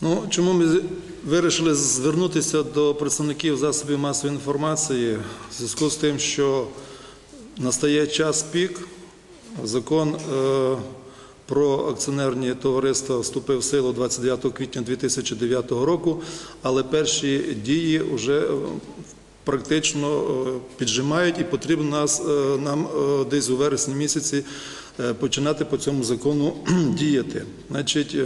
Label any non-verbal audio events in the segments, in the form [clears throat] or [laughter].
Ну, чому ми вирішили звернутися до представників засобів масової інформації в зв'язку з тим, що настає час пік, закон е, про акціонерні товариства вступив в силу 29 квітня 2009 року, але перші дії вже е, практично е, піджимають і потрібно нас, нам десь у вересні місяці починати по цьому закону [clears throat] діяти. Значить,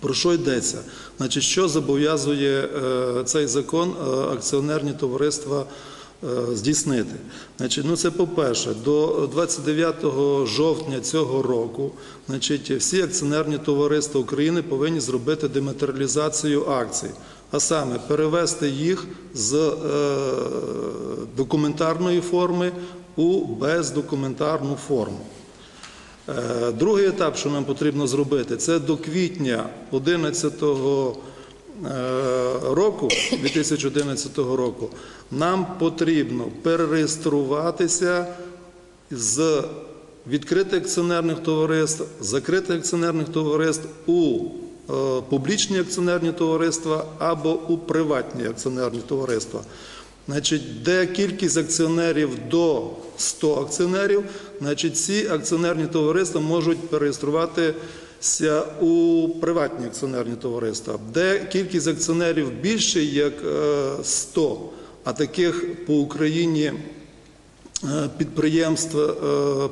про що йдеться? Значить, що зобов'язує е, цей закон е, акціонерні товариства е, здійснити? Значить, ну це по-перше, до 29 жовтня цього року, значить, всі акціонерні товариства України повинні зробити дематеріалізацію акцій, а саме перевести їх з документарної форми у бездокументарну форму. Е, Другий етап, що нам потрібно зробити, це до квітня 2011 року, 2011 року, нам потрібно перереєструватися з відкритих акціонерних товариств, закритих акціонерних товариств у е, публічні акціонерні товариства або у приватні акціонерні товариства. Значить, де кількість акціонерів до 100 акціонерів, значить, ці акціонерні товариства можуть переєструватися у приватні акціонерні товариства. Де кількість акціонерів більше як е, 100, а таких по Україні е, підприємств е,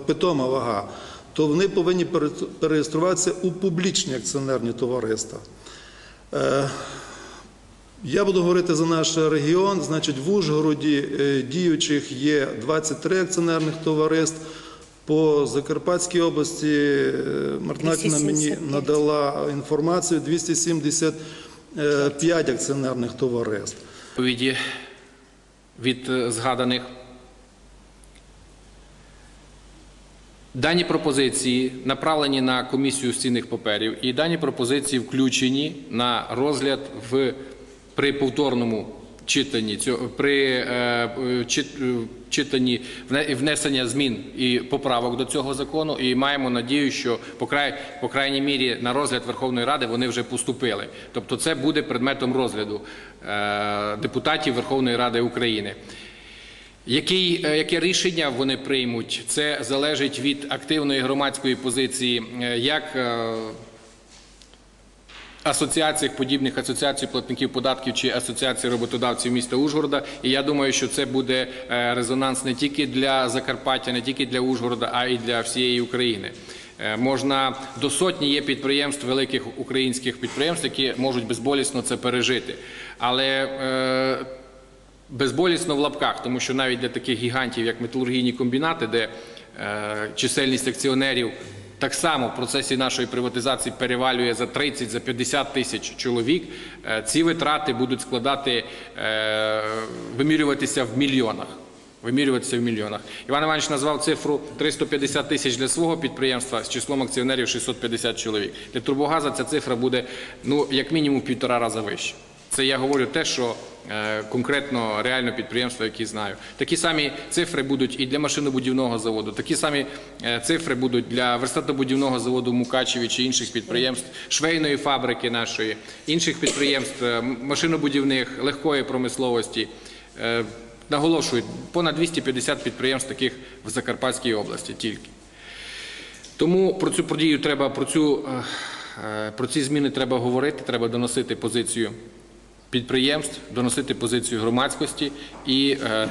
питома вага, то вони повинні пере- переєструватися у публічні акціонерні товариства. Е, я буду говорити за наш регіон. Значить, в Ужгороді е, діючих є 23 акціонерних товариств. По Закарпатській області е, Мартинакіна мені надала інформацію 275 акціонерних товариств. відповіді від е, згаданих. Дані пропозиції направлені на комісію з цінних паперів, і дані пропозиції включені на розгляд в при повторному читанні при е, е, чит- читанні вне- внесення змін і поправок до цього закону. І маємо надію, що по край по крайній мірі на розгляд Верховної Ради вони вже поступили. Тобто, це буде предметом розгляду е, депутатів Верховної Ради України. Яке рішення вони приймуть, це залежить від активної громадської позиції, як асоціацій, подібних асоціацій платників податків чи асоціацій роботодавців міста Ужгорода. І я думаю, що це буде е, резонанс не тільки для Закарпаття, не тільки для Ужгорода, а й для всієї України. Е, Можна до сотні є підприємств, великих українських підприємств, які можуть безболісно це пережити. Але е, безболісно в лапках, тому що навіть для таких гігантів, як металургійні комбінати, де е, чисельність акціонерів так само в процесі нашої приватизації перевалює за 30, за 50 тисяч чоловік, е, ці витрати будуть складати, е, вимірюватися в мільйонах. Вимірюватися в мільйонах. Іван Іванович назвав цифру 350 тисяч для свого підприємства з числом акціонерів 650 чоловік. Для Турбогаза ця цифра буде ну як мінімум півтора рази вища. Це я говорю те, що е, конкретно реально підприємства, які знаю. Такі самі цифри будуть і для машинобудівного заводу, такі самі е, цифри будуть для верстатобудівного заводу Мукачеві чи інших підприємств, швейної фабрики нашої, інших підприємств, е, машинобудівних, легкої промисловості. Наголошую, понад 250 підприємств таких в Закарпатській області тільки. Тому про цю подію треба про цю про ці зміни треба говорити, треба доносити позицію підприємств, доносити позицію громадськості і е,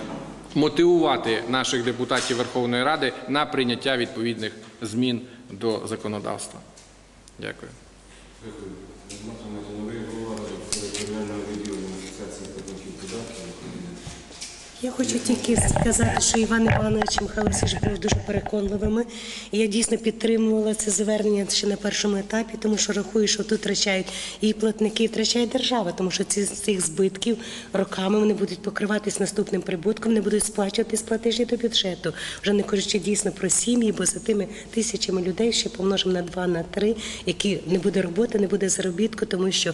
мотивувати наших депутатів Верховної Ради на прийняття відповідних змін до законодавства. Дякую. Новий голова територіального відділення Асоціації платників податків України. Я хочу тільки сказати, що Іван Іванович і Михайло Олексійович були дуже переконливими. І я дійсно підтримувала це звернення ще на першому етапі, тому що рахую, що тут втрачають і платники, і втрачає держава, тому що ці з цих збитків роками вони будуть покриватись наступним прибутком, не будуть сплачувати платежі до бюджету. Вже не кажучи дійсно про сім'ї, бо за тими тисячами людей ще помножимо на два, на три, які не буде роботи, не буде заробітку, тому що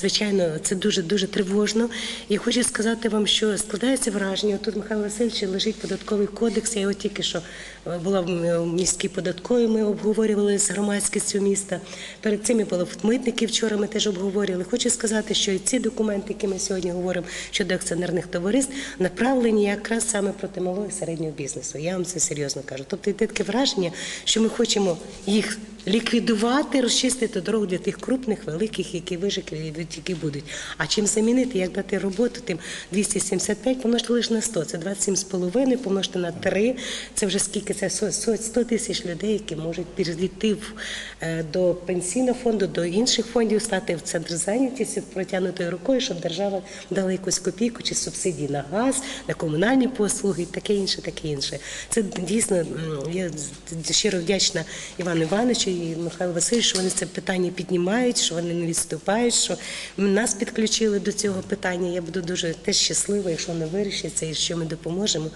звичайно це дуже дуже тривожно. І хочу сказати вам, що складається враження. Враження. Тут Михайло Васильович лежить податковий кодекс. Я його тільки що е, була в в міській податковій. Ми обговорювали з громадськістю міста. Перед цим я була в. Вчора ми теж обговорювали. Хочу сказати, що і ці документи, які ми сьогодні говоримо щодо акціонерних товариств, направлені якраз саме проти малого і середнього бізнесу. Я вам це серйозно кажу. Тобто йде таке враження, що ми хочемо їх ліквідувати, розчистити дорогу для тих крупних, великих, які вижики, які будуть. А чим замінити, як дати роботу, тим 275 помножити лише на 100, це 27,5, помножити на 3, це вже скільки, це 100 100 тисяч людей, які можуть перейти е, до пенсійного фонду, до інших фондів, стати в центр зайнятості протягнутою рукою, щоб держава дала якусь копійку чи субсидії на газ, на комунальні послуги, таке інше, таке інше. Це дійсно я щиро вдячна Івану Івановичу і Михайлу Васильовичу, що вони це питання піднімають, що вони не відступають, що нас підключили до цього питання. Я буду дуже теж щаслива, якщо вони вирішаться і що ми допоможемо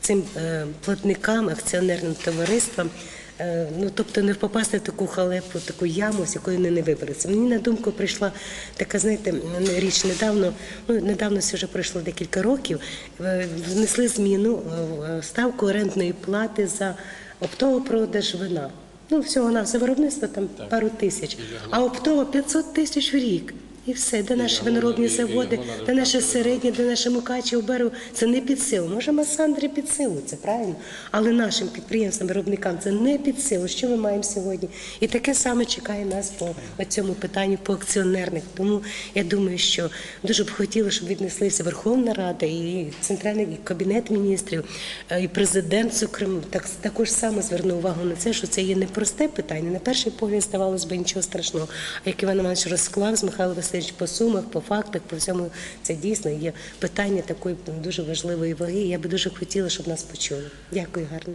цим е, платникам, акціонерним товариствам. Е, Ну, тобто не попасти в таку халепу, таку яму, з якої вони не виберуться. Мені на думку прийшла така, знаєте, річ недавно, ну недавно це вже пройшло декілька років. е, Внесли зміну в ставку орендної плати за оптовий продаж вина. Ну, всього на все виробництво там пару тисяч, а оптово 500 тисяч в рік. І все, де наші виноробні заводи, де наше середнє, де наше Мукачево, Берево, це не під силу. Може, Масандрі під силу, це правильно. Але нашим підприємствам, виробникам це не під силу. Що ми маємо сьогодні? І таке саме чекає нас по цьому питанню по акціонерних. Тому я думаю, що дуже б хотіла, щоб віднеслися Верховна Рада і центральний кабінет міністрів, е, і президент, зокрема, так також само звернув увагу на це, що це є непросте питання. На перший погляд здавалось би нічого страшного. А як Іван Іванович розклав з Михайло Васильович по сумах, по фактах, по всьому це дійсно є питання такої дуже важливої ваги. Я би дуже хотіла, щоб нас почули. Дякую гарно.